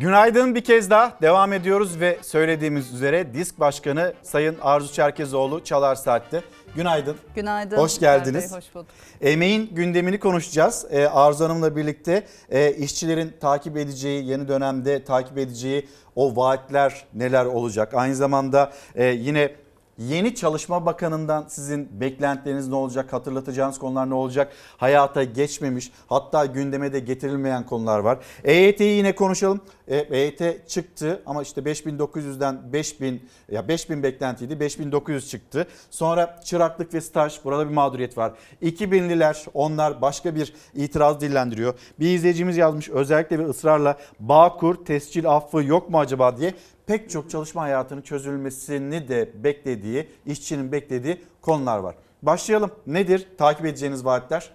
Günaydın bir kez daha devam ediyoruz ve söylediğimiz üzere Disk Başkanı Sayın Arzu Çerkezoğlu Çalar Saat'te. Günaydın. Günaydın. Hoş geldiniz. Bey, hoş bulduk. Emeğin gündemini konuşacağız. Ee, Arzu Hanım'la birlikte e, işçilerin takip edeceği, yeni dönemde takip edeceği o vaatler neler olacak? Aynı zamanda e, yine yeni Çalışma Bakanı'ndan sizin beklentileriniz ne olacak? Hatırlatacağınız konular ne olacak? Hayata geçmemiş hatta gündeme de getirilmeyen konular var. EYT'yi yine konuşalım. E, EYT çıktı ama işte 5900'den 5000 ya 5000 beklentiydi 5900 çıktı. Sonra çıraklık ve staj burada bir mağduriyet var. 2000'liler onlar başka bir itiraz dillendiriyor. Bir izleyicimiz yazmış özellikle ve ısrarla Bağkur tescil affı yok mu acaba diye pek çok çalışma hayatının çözülmesini de beklediği, işçinin beklediği konular var. Başlayalım. Nedir takip edeceğiniz vaatler?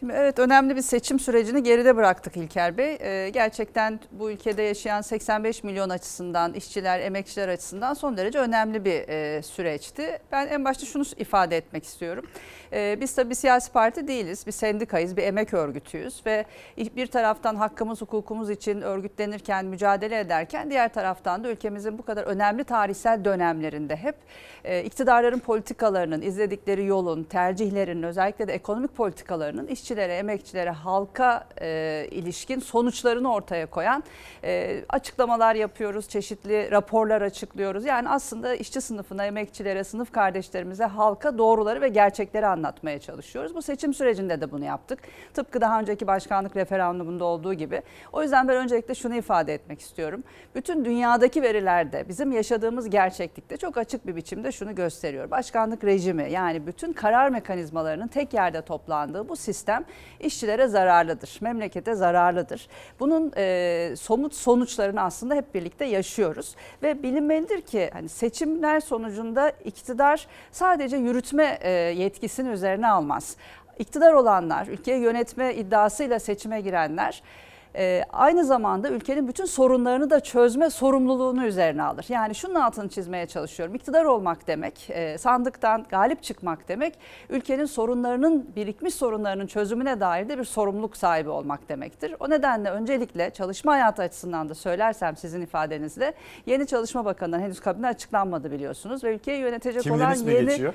Şimdi evet önemli bir seçim sürecini geride bıraktık İlker Bey. Ee, gerçekten bu ülkede yaşayan 85 milyon açısından, işçiler, emekçiler açısından son derece önemli bir e, süreçti. Ben en başta şunu ifade etmek istiyorum. Ee, biz tabii siyasi parti değiliz, bir sendikayız, bir emek örgütüyüz ve bir taraftan hakkımız, hukukumuz için örgütlenirken, mücadele ederken diğer taraftan da ülkemizin bu kadar önemli tarihsel dönemlerinde hep e, iktidarların politikalarının, izledikleri yolun, tercihlerinin, özellikle de ekonomik politikalarının işçilere, emekçilere, halka e, ilişkin sonuçlarını ortaya koyan e, açıklamalar yapıyoruz, çeşitli raporlar açıklıyoruz. Yani aslında işçi sınıfına, emekçilere, sınıf kardeşlerimize, halka doğruları ve gerçekleri anlatmaya çalışıyoruz. Bu seçim sürecinde de bunu yaptık. Tıpkı daha önceki başkanlık referandumunda olduğu gibi. O yüzden ben öncelikle şunu ifade etmek istiyorum. Bütün dünyadaki verilerde bizim yaşadığımız gerçeklikte çok açık bir biçimde şunu gösteriyor. Başkanlık rejimi yani bütün karar mekanizmalarının tek yerde toplandığı bu sistem işçilere zararlıdır, memlekete zararlıdır. Bunun e, somut sonuçlarını aslında hep birlikte yaşıyoruz ve bilinmelidir ki hani seçimler sonucunda iktidar sadece yürütme e, yetkisini üzerine almaz. İktidar olanlar, ülkeyi yönetme iddiasıyla seçime girenler e, aynı zamanda ülkenin bütün sorunlarını da çözme sorumluluğunu üzerine alır. Yani şunun altını çizmeye çalışıyorum. İktidar olmak demek, e, sandıktan galip çıkmak demek, ülkenin sorunlarının, birikmiş sorunlarının çözümüne dair de bir sorumluluk sahibi olmak demektir. O nedenle öncelikle çalışma hayatı açısından da söylersem sizin ifadenizle yeni Çalışma Bakanı'ndan henüz kabine açıklanmadı biliyorsunuz ve ülkeyi yönetecek Kimlerin olan yeni geçiyor?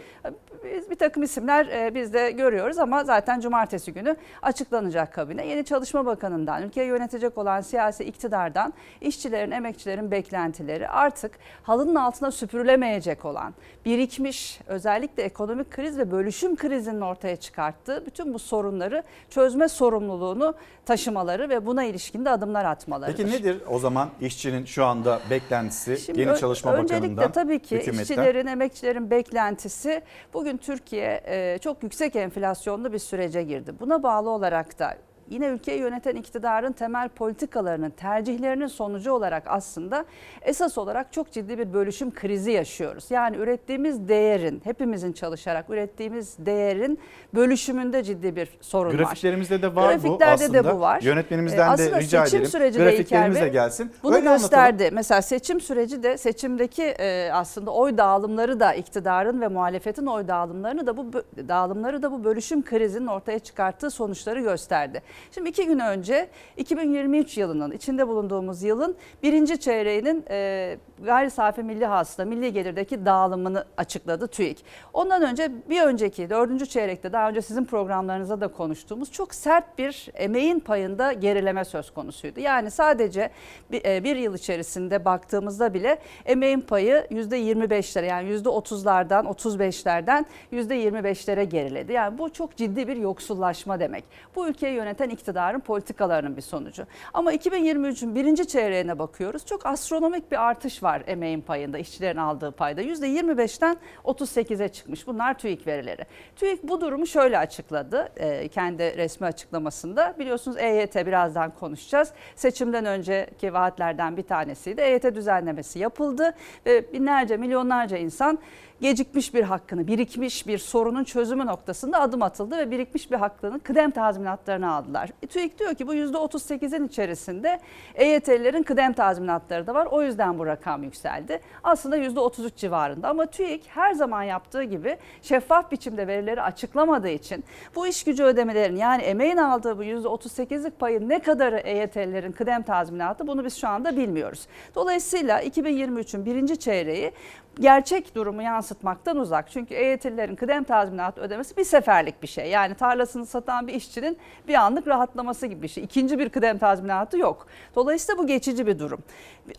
bir takım isimler e, biz de görüyoruz ama zaten cumartesi günü açıklanacak kabine. Yeni Çalışma Bakanı'ndan, ülkeyi yönetecek olan siyasi iktidardan işçilerin, emekçilerin beklentileri artık halının altına süpürülemeyecek olan, birikmiş özellikle ekonomik kriz ve bölüşüm krizinin ortaya çıkarttığı bütün bu sorunları çözme sorumluluğunu taşımaları ve buna ilişkin de adımlar atmalarıdır. Peki nedir o zaman işçinin şu anda beklentisi Şimdi Yeni Çalışma öncelikle Bakanı'ndan? tabii ki hükümetten? işçilerin, emekçilerin beklentisi bugün Türkiye e, çok yüksek enflasyonlu bir sürece girdi. Buna bağlı olarak da yine ülkeyi yöneten iktidarın temel politikalarının, tercihlerinin sonucu olarak aslında esas olarak çok ciddi bir bölüşüm krizi yaşıyoruz. Yani ürettiğimiz değerin, hepimizin çalışarak ürettiğimiz değerin bölüşümünde ciddi bir sorun var. Grafiklerimizde de var bu Grafiklerde aslında. de bu var. Yönetmenimizden de aslında rica seçim edelim. süreci de Grafiklerimiz de gelsin. Bunu Öyle anlatalım. gösterdi. Mesela seçim süreci de seçimdeki e, aslında oy dağılımları da iktidarın ve muhalefetin oy dağılımlarını da bu dağılımları da bu bölüşüm krizinin ortaya çıkarttığı sonuçları gösterdi. Şimdi iki gün önce 2023 yılının içinde bulunduğumuz yılın birinci çeyreğinin e, gayri safi milli hasıla, milli gelirdeki dağılımını açıkladı TÜİK. Ondan önce bir önceki dördüncü çeyrekte daha önce sizin programlarınızda da konuştuğumuz çok sert bir emeğin payında gerileme söz konusuydu. Yani sadece bir, e, bir yıl içerisinde baktığımızda bile emeğin payı %25'lere yani %30'lardan 35'lerden %25'lere geriledi. Yani bu çok ciddi bir yoksullaşma demek. Bu ülkeyi yöneten iktidarın politikalarının bir sonucu. Ama 2023'ün birinci çeyreğine bakıyoruz. Çok astronomik bir artış var emeğin payında, işçilerin aldığı payda. %25'ten 38'e çıkmış. Bunlar TÜİK verileri. TÜİK bu durumu şöyle açıkladı e, kendi resmi açıklamasında. Biliyorsunuz EYT birazdan konuşacağız. Seçimden önceki vaatlerden bir tanesiydi. EYT düzenlemesi yapıldı ve binlerce, milyonlarca insan gecikmiş bir hakkını, birikmiş bir sorunun çözümü noktasında adım atıldı ve birikmiş bir hakkının kıdem tazminatlarını aldılar. Aldılar. E, TÜİK diyor ki bu %38'in içerisinde EYT'lilerin kıdem tazminatları da var. O yüzden bu rakam yükseldi. Aslında %33 civarında ama TÜİK her zaman yaptığı gibi şeffaf biçimde verileri açıklamadığı için bu iş gücü ödemelerin yani emeğin aldığı bu %38'lik payın ne kadarı EYT'lilerin kıdem tazminatı bunu biz şu anda bilmiyoruz. Dolayısıyla 2023'ün birinci çeyreği gerçek durumu yansıtmaktan uzak. Çünkü EYT'lilerin kıdem tazminatı ödemesi bir seferlik bir şey. Yani tarlasını satan bir işçinin bir anlık rahatlaması gibi bir şey. İkinci bir kıdem tazminatı yok. Dolayısıyla bu geçici bir durum.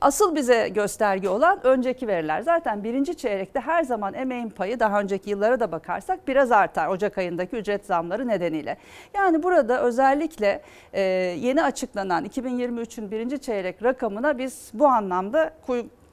Asıl bize gösterge olan önceki veriler. Zaten birinci çeyrekte her zaman emeğin payı daha önceki yıllara da bakarsak biraz artar. Ocak ayındaki ücret zamları nedeniyle. Yani burada özellikle e, yeni açıklanan 2023'ün birinci çeyrek rakamına biz bu anlamda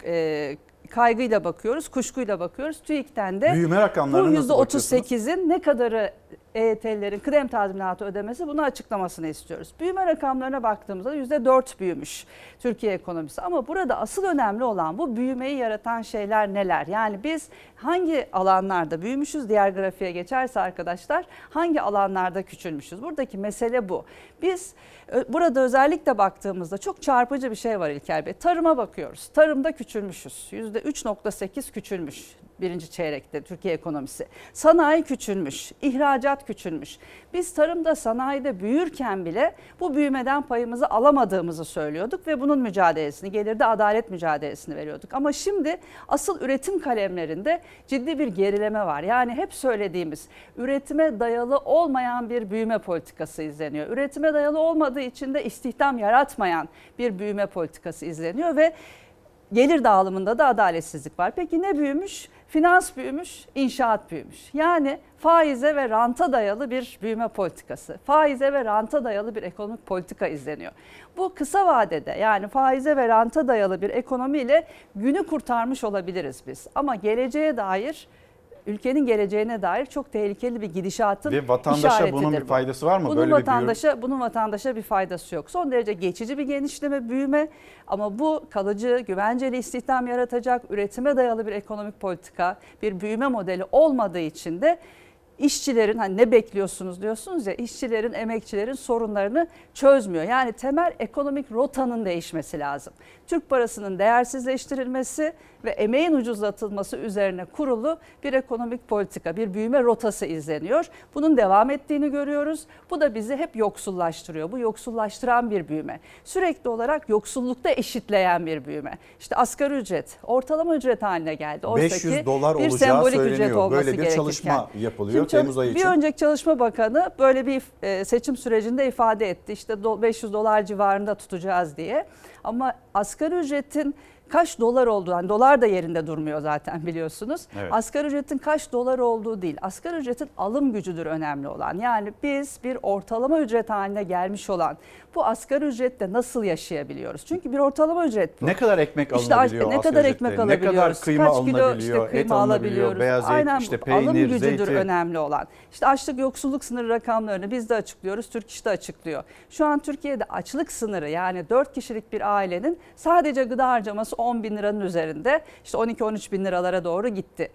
e, kaygıyla bakıyoruz, kuşkuyla bakıyoruz. TÜİK'ten de Büyüme bu rakamlarına nasıl bakıyorsunuz? %38'in ne kadarı EYT'lilerin kıdem tazminatı ödemesi bunu açıklamasını istiyoruz. Büyüme rakamlarına baktığımızda %4 büyümüş Türkiye ekonomisi. Ama burada asıl önemli olan bu büyümeyi yaratan şeyler neler? Yani biz hangi alanlarda büyümüşüz? Diğer grafiğe geçerse arkadaşlar hangi alanlarda küçülmüşüz? Buradaki mesele bu. Biz ö- burada özellikle baktığımızda çok çarpıcı bir şey var İlker Bey. Tarıma bakıyoruz. Tarımda küçülmüşüz. %3.8 küçülmüş birinci çeyrekte Türkiye ekonomisi. Sanayi küçülmüş, ihracat küçülmüş. Biz tarımda sanayide büyürken bile bu büyümeden payımızı alamadığımızı söylüyorduk ve bunun mücadelesini, gelirde adalet mücadelesini veriyorduk. Ama şimdi asıl üretim kalemlerinde ciddi bir gerileme var. Yani hep söylediğimiz üretime dayalı olmayan bir büyüme politikası izleniyor. Üretime dayalı olmadığı için de istihdam yaratmayan bir büyüme politikası izleniyor ve Gelir dağılımında da adaletsizlik var. Peki ne büyümüş? Finans büyümüş, inşaat büyümüş. Yani faize ve ranta dayalı bir büyüme politikası. Faize ve ranta dayalı bir ekonomik politika izleniyor. Bu kısa vadede yani faize ve ranta dayalı bir ekonomiyle günü kurtarmış olabiliriz biz. Ama geleceğe dair ülkenin geleceğine dair çok tehlikeli bir gidişatın Ve vatandaşa bunun bir faydası var mı? Bunun Böyle bir vatandaşa bunun vatandaşa bir faydası yok. Son derece geçici bir genişleme, büyüme ama bu kalıcı, güvenceli istihdam yaratacak, üretime dayalı bir ekonomik politika, bir büyüme modeli olmadığı için de işçilerin hani ne bekliyorsunuz diyorsunuz ya işçilerin, emekçilerin sorunlarını çözmüyor. Yani temel ekonomik rotanın değişmesi lazım. Türk parasının değersizleştirilmesi ve emeğin ucuzlatılması üzerine kurulu bir ekonomik politika, bir büyüme rotası izleniyor. Bunun devam ettiğini görüyoruz. Bu da bizi hep yoksullaştırıyor. Bu yoksullaştıran bir büyüme. Sürekli olarak yoksullukta eşitleyen bir büyüme. İşte asgari ücret ortalama ücret haline geldi. Oysa 500 ki dolar bir olacağı sembolik ücret söyleniyor. olması Böyle bir gerekirken. çalışma yapılıyor Çal- Temmuz ayı bir için. önceki Çalışma Bakanı böyle bir e, seçim sürecinde ifade etti. İşte do- 500 dolar civarında tutacağız diye. Ama asgari ücretin kaç dolar olduğu, yani dolar da yerinde durmuyor zaten biliyorsunuz. Evet. Asgari ücretin kaç dolar olduğu değil, asgari ücretin alım gücüdür önemli olan. Yani biz bir ortalama ücret haline gelmiş olan bu asgari ücretle nasıl yaşayabiliyoruz? Çünkü bir ortalama ücret bu. Ne kadar ekmek İşte alınabiliyor? ne kadar ücretle? ekmek alabiliyoruz? Ne kadar kıyma Kaç kilo işte kıyma et alabiliyoruz? beyaz et, Aynen işte bu. alım peynir, gücüdür zeytin. önemli olan. İşte açlık yoksulluk sınırı rakamlarını biz de açıklıyoruz. Türk İş de açıklıyor. Şu an Türkiye'de açlık sınırı yani 4 kişilik bir ailenin sadece gıda harcaması 10 bin liranın üzerinde. İşte 12-13 bin liralara doğru gitti.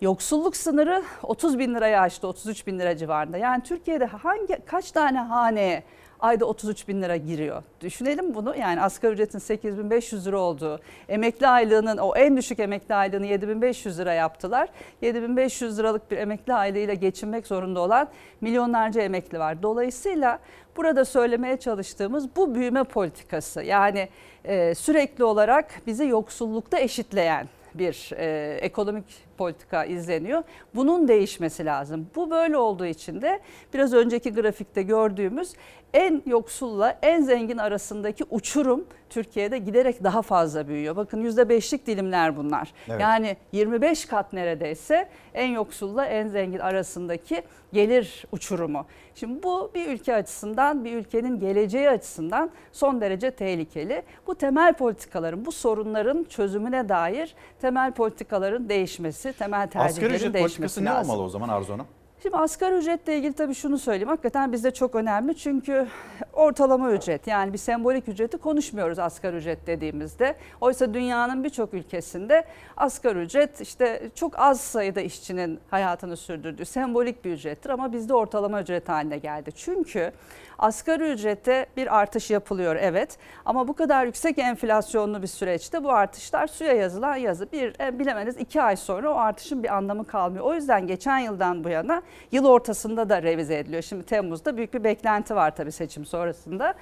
Yoksulluk sınırı 30 bin liraya aştı, 33 bin lira civarında. Yani Türkiye'de hangi kaç tane haneye ayda 33 bin lira giriyor. Düşünelim bunu yani asgari ücretin 8500 lira olduğu, emekli aylığının o en düşük emekli aylığını 7500 lira yaptılar. 7500 liralık bir emekli aylığıyla geçinmek zorunda olan milyonlarca emekli var. Dolayısıyla burada söylemeye çalıştığımız bu büyüme politikası yani e, sürekli olarak bizi yoksullukta eşitleyen bir e, ekonomik politika izleniyor. Bunun değişmesi lazım. Bu böyle olduğu için de biraz önceki grafikte gördüğümüz en yoksulla en zengin arasındaki uçurum Türkiye'de giderek daha fazla büyüyor. Bakın %5'lik dilimler bunlar. Evet. Yani 25 kat neredeyse en yoksulla en zengin arasındaki gelir uçurumu. Şimdi bu bir ülke açısından, bir ülkenin geleceği açısından son derece tehlikeli. Bu temel politikaların, bu sorunların çözümüne dair temel politikaların değişmesi, temel Asgari tercihlerin ücret değişmesi politikası ne lazım. olmalı o zaman Arzu Hanım? Şimdi asgari ücretle ilgili tabii şunu söyleyeyim. Hakikaten bizde çok önemli çünkü ortalama ücret yani bir sembolik ücreti konuşmuyoruz asgari ücret dediğimizde. Oysa dünyanın birçok ülkesinde asgari ücret işte çok az sayıda işçinin hayatını sürdürdüğü sembolik bir ücrettir ama bizde ortalama ücret haline geldi. Çünkü asgari ücrete bir artış yapılıyor evet ama bu kadar yüksek enflasyonlu bir süreçte bu artışlar suya yazılan yazı. Bir e, bilemeniz iki ay sonra o artışın bir anlamı kalmıyor. O yüzden geçen yıldan bu yana yıl ortasında da revize ediliyor. Şimdi Temmuz'da büyük bir beklenti var tabii seçim sonrasında.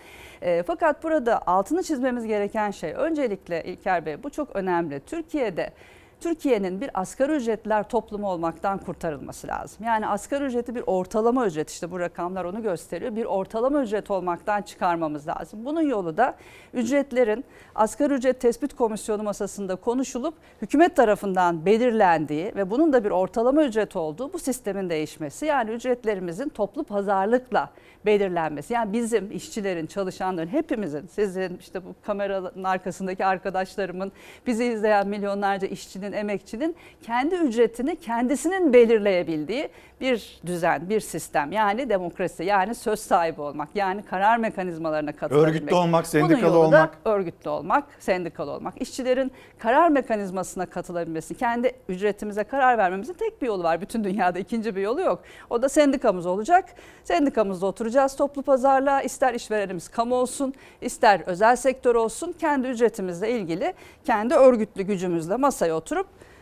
E, fakat burada altını çizmemiz gereken şey öncelikle İlker Bey bu çok önemli. Türkiye'de Türkiye'nin bir asgari ücretler toplumu olmaktan kurtarılması lazım. Yani asgari ücreti bir ortalama ücret işte bu rakamlar onu gösteriyor. Bir ortalama ücret olmaktan çıkarmamız lazım. Bunun yolu da ücretlerin asgari ücret tespit komisyonu masasında konuşulup hükümet tarafından belirlendiği ve bunun da bir ortalama ücret olduğu bu sistemin değişmesi. Yani ücretlerimizin toplu pazarlıkla belirlenmesi. Yani bizim işçilerin, çalışanların, hepimizin, sizin işte bu kameranın arkasındaki arkadaşlarımın, bizi izleyen milyonlarca işçinin, emekçinin kendi ücretini kendisinin belirleyebildiği bir düzen, bir sistem. Yani demokrasi, yani söz sahibi olmak, yani karar mekanizmalarına katılabilmek. Örgütlü olmak, Bunun sendikalı da olmak. örgütlü olmak, sendikalı olmak. İşçilerin karar mekanizmasına katılabilmesi, kendi ücretimize karar vermemizin tek bir yolu var. Bütün dünyada ikinci bir yolu yok. O da sendikamız olacak. Sendikamızda oturacağız toplu pazarlığa. İster işverenimiz kamu olsun, ister özel sektör olsun. Kendi ücretimizle ilgili kendi örgütlü gücümüzle masaya oturup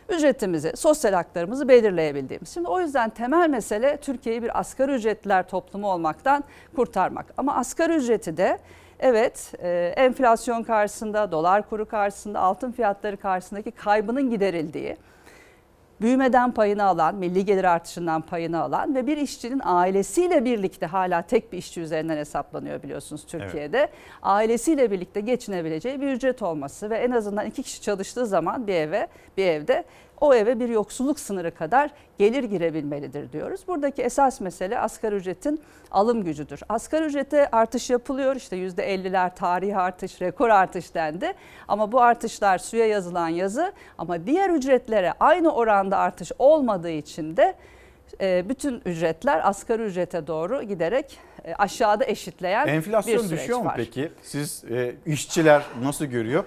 ücretimizi, sosyal haklarımızı belirleyebildiğimiz. Şimdi o yüzden temel mesele Türkiye'yi bir asgari ücretliler toplumu olmaktan kurtarmak. Ama asgari ücreti de evet e, enflasyon karşısında, dolar kuru karşısında, altın fiyatları karşısındaki kaybının giderildiği, büyümeden payını alan, milli gelir artışından payını alan ve bir işçinin ailesiyle birlikte hala tek bir işçi üzerinden hesaplanıyor biliyorsunuz Türkiye'de. Ailesiyle birlikte geçinebileceği bir ücret olması ve en azından iki kişi çalıştığı zaman bir eve, bir evde o eve bir yoksulluk sınırı kadar gelir girebilmelidir diyoruz. Buradaki esas mesele asgari ücretin alım gücüdür. Asgari ücrete artış yapılıyor işte %50'ler tarihi artış, rekor artış dendi. Ama bu artışlar suya yazılan yazı ama diğer ücretlere aynı oranda artış olmadığı için de e, bütün ücretler asgari ücrete doğru giderek e, aşağıda eşitleyen bir Enflasyon süreç düşüyor mu var. peki? Siz e, işçiler nasıl görüyor?